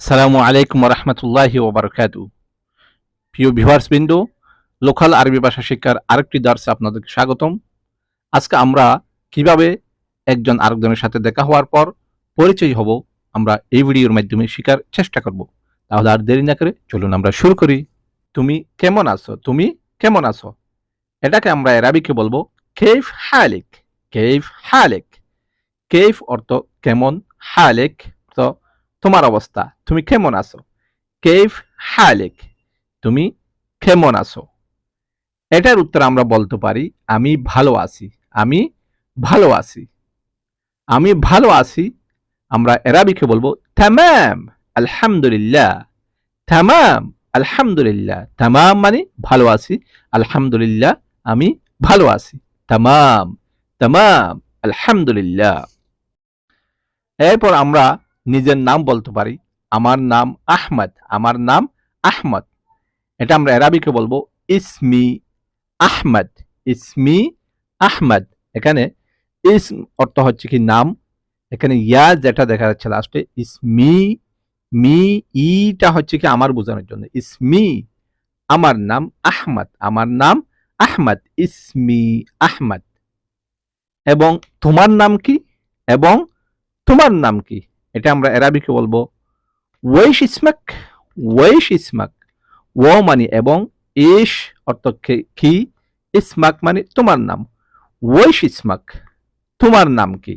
সালামু আলাইকুম রহমতুল্লাহি ওবরকাতু। প্রিয় ভিউয়ার্স বিন্দু লোকাল আরবি ভাষা শিক্ষার আরেকটি দার্সে আপনাদেরকে স্বাগতম। আজকে আমরা কীভাবে একজন আরেকজনের সাথে দেখা হওয়ার পর পরিচয় হব, আমরা এই ভিডিওর মাধ্যমে শেখার চেষ্টা করব। তাহলে আর দেরি না করে চলুন আমরা শুরু করি। তুমি কেমন আছো? তুমি কেমন আছো? এটাকে আমরা এরাবিকে বলব কেফ হালিক। কেফ হালেক। কেফ অর্থ কেমন হালেক। তোমার অবস্থা? তুমি কেমন আছো? কেফ হালেক, তুমি কেমন আছো? এটার উত্তর আমরা বলতে পারি, আমি ভালো আছি। আমি ভালো আছি। আমি ভালো আছি, আমরা এরাবিকে বলব তামাম, আলহামদুলিল্লাহ। তামাম আলহামদুলিল্লাহ। তামাম মানে ভালো আছি, আলহামদুলিল্লাহ আমি ভালো আছি। তামাম তামাম, আলহামদুলিল্লাহ। এরপর আমরা নিজের নাম বলতে পারি। আমার নাম আহমদ, আমার নাম আহমদ। এটা আমরা এরাবিকে বলব ইসমি আহমদ ইসমি আহমদ। এখানে ইসম অর্থ হচ্ছে কি নাম। এখানে ইয়া যেটা দেখা যাচ্ছে লাস্টে ইসমি, মি, ইটা হচ্ছে কি আমার বোঝানোর জন্য। ইসমি, আমার নাম আহমদ, আমার নাম আহমদ, ইসমি আহমদ। এবং তোমার নাম কি? এবং তোমার নাম কি? এটা আমরা এরাবিকে বলব ওয়েশ ইসমাক ওয়েশ ইসমাক ও মানে এবং ইস অর্থ কি ইসমাক মানে তোমার নাম ওয়েশ ইসমাক তোমার নাম কি?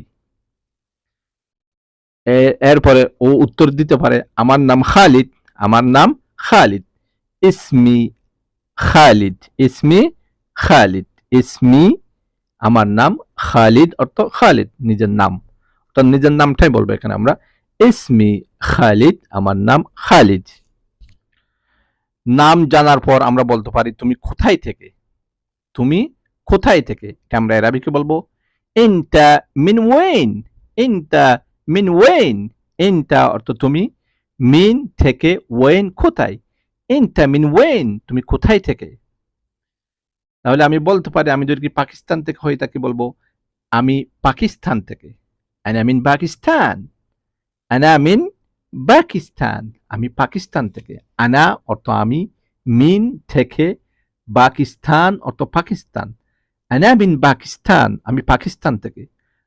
এরপরে ও উত্তর দিতে পারে, আমার নাম খালিদ, আমার নাম খালিদ ইসমি খালিদ ইসমি খালিদ ইসমি আমার নাম খালিদ অর্থ খালিদ, নিজের নাম। তো নিজের নামটাই বলব এখানে আমরা। ইসমি খালিদ, আমার নাম খালিদ। নাম জানার পর আমরা বলতে পারি, তুমি কোথায় থেকে? তুমি কোথায় থেকে? আমরা এরাবিকে বলব? ইনটা মিন ওয়েন? ইনটা mean when? ইনটা অর্থ তুমি মিন থেকে ওয়েন কোথায়? ইনটা মিন ওয়েন, তুমি কোথায় থেকে? তাহলে আমি বলতে পারি, আমি যদি পাকিস্তান থেকে হয়ে তাকে বলব, আমি পাকিস্তান থেকে। أنا من পাকিস্তান أنا من পাকিস্তান আমি পাকিস্তান থেকে আনা অর্থ আমি মিন থেকে পাকিস্তান অর্থ পাকিস্তান আনা মিন পাকিস্তান আমি পাকিস্তান থেকে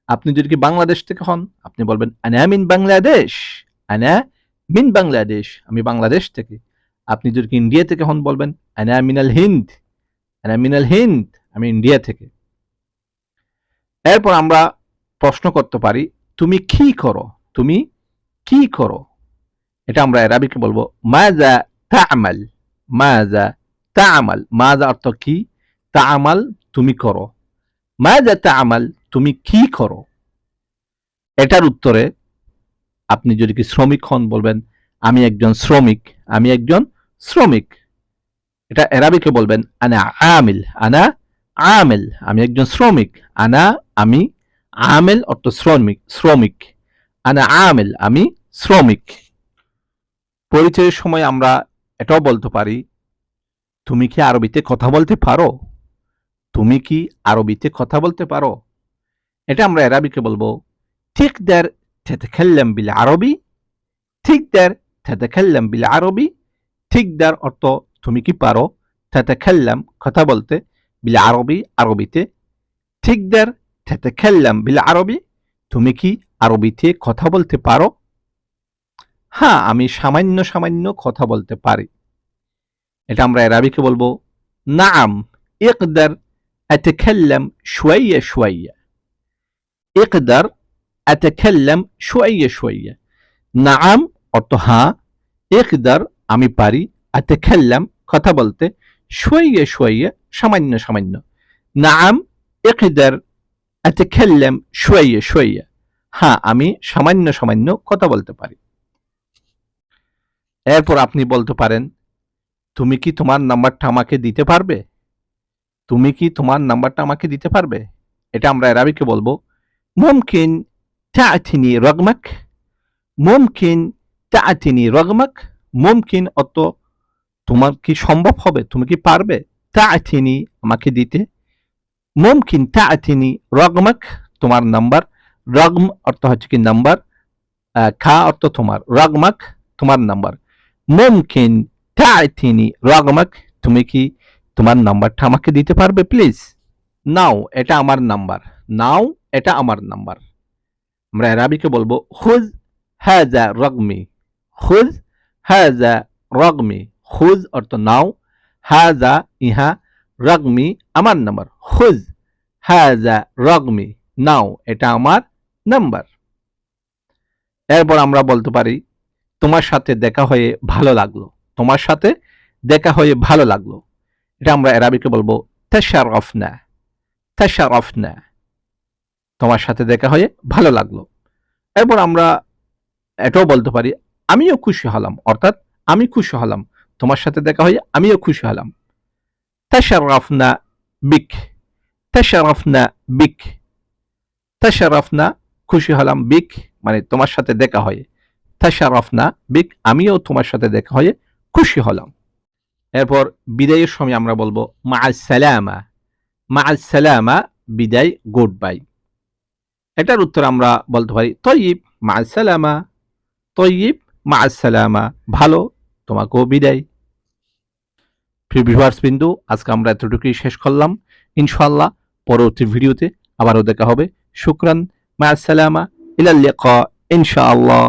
আপনি যদি কি বাংলাদেশ থেকে হন আপনি বলবেন আনা মিন বাংলাদেশ আনা মিন বাংলাদেশ আমি বাংলাদেশ থেকে আপনি যদি কি ইন্ডিয়া থেকে হন বলবেন আনা মিনাল হিন্দ আনা মিনাল হিন্দ আমি ইন্ডিয়া থেকে এরপর আমরা প্রশ্ন করতে পারি, তুমি কি করো? তুমি কি করো? এটা আমরা এরাবিকে বলব মাজা তামাল? মাজা তামাল। মাজা অর্থ কি? তামাল তুমি করো। মাজা তামাল তুমি কি করো? এটার উত্তরে আপনি যদি কি শ্রমিক হন বলবেন, আমি একজন শ্রমিক, আমি একজন শ্রমিক। এটা এরাবিকে বলবেন, আনা আমিল। আনা আমিল। আমি একজন শ্রমিক। আনা আমি আমেল অর্থ শ্রমিক শ্রমিক আনা আমেল আমি শ্রমিক পরিচয়ের সময় আমরা এটাও বলতে পারি, তুমি কি আরবিতে কথা বলতে পারো? তুমি কি আরবিতে কথা বলতে পারো? এটা আমরা এরাবিকে বলব, ঠিক দের খেললাম বিল আরবি, ঠিক দের খেললাম বিল আরবি, ঠিক দের অর্থ তুমি কি পারো? তেতেখাল্লাম কথা বলতে, বিল আরবি, আরবিতে, ঠিক দের তেতাকাল্লাম বিল আরবি তুমি কি আরবিতে কথা বলতে পারো? হ্যাঁ আমি সামান্য সামান্য কথা বলতে পারি। এটা আমরা এরাবিকে বলব, নাম, ইকদার আতেখাল্লাম শুয়াইয়া শুয়াইয়া। ইকদার আতেখাল্লাম শুয়াইয়া শুয়াইয়া। নাম অর্থ হ্যাঁ ইকদার আমি পারি আতেখাল্লাম কথা বলতে, শুয়াইয়া শুয়াইয়া সামান্য সামান্য। নাম ইকদার أتكلم شوية شوية হ্যাঁ আমি সামান্য সামান্য কথা বলতে পারি এরপর আপনি বলতে পারেন তুমি কি তোমার নাম্বারটা আমাকে দিতে পারবে তুমি কি তোমার নাম্বারটা আমাকে দিতে পারবে এটা আমরা এরাবিকে বলবো মুমকিন তাআতিনি রগমাক মুমকিন তাআতিনি রগমাক মুমকিন অত তোমার কি সম্ভব হবে তুমি কি পারবে তাআতিনি আমাকে দিতে মুমকিন তাআতিনি রগমাক, তোমার নাম্বার। রগম অর্থ হচ্ছে কি নাম্বার? খা অর্থ তোমার। রগমাক, তোমার নাম্বার। মুমকিন তাইতিনি রগমাক, তুমি কি তোমার নাম্বারটা আমাকে দিতে পারবে প্লিজ নাও এটা আমার নাম্বার। নাও এটা আমার নাম্বার। আমরা এরাবিকে বলব, খুজ হাজা রগমি। খুজ হাজা রগমি। খুজ অর্থ নাও। হাজা, ইহা রগমি, আমার নাম্বার খুজ, হাজা রগমি। নাও, এটা আমার নাম্বার এরপর আমরা বলতে পারি, তোমার সাথে দেখা হয়ে ভালো লাগল। তোমার সাথে দেখা হয়ে ভালো লাগল। এটা আমরা এরাবিকে বলব, তেশারফনা তেশারফনা। তোমার সাথে দেখা হয়ে ভালো লাগল। এরপর আমরা এটাও বলতে পারি, আমিও খুশি হলাম। অর্থাৎ, আমি খুশি হলাম। তোমার সাথে দেখা হয়ে আমিও খুশি হলাম। তেশারফনা বিক তেশারফনা বিক তেশারফনা খুশি হলাম বিক মানে তোমার সাথে দেখা হয়ে। তেশারফনা বিক আমিও তোমার সাথে দেখা হয়ে খুশি হলাম। এরপর বিদায়ের সময় আমরা বলব মা সালামা। মা সালামা, বিদায় গুড বাই এটার উত্তর আমরা বলতে পারি তৈব মা সালামা। তৈব মা সালামা। ভালো, তোমাকেও বিদায়। প্রিয় ভিউয়ার্স বিন্দু আজকে আমরা এতটুকুই শেষ করলাম। ইনশাল্লাহ পরবর্তী ভিডিওতে আবারও দেখা হবে। শুক্রান মা সালামা, ইলাল ইনশাআল্লাহ।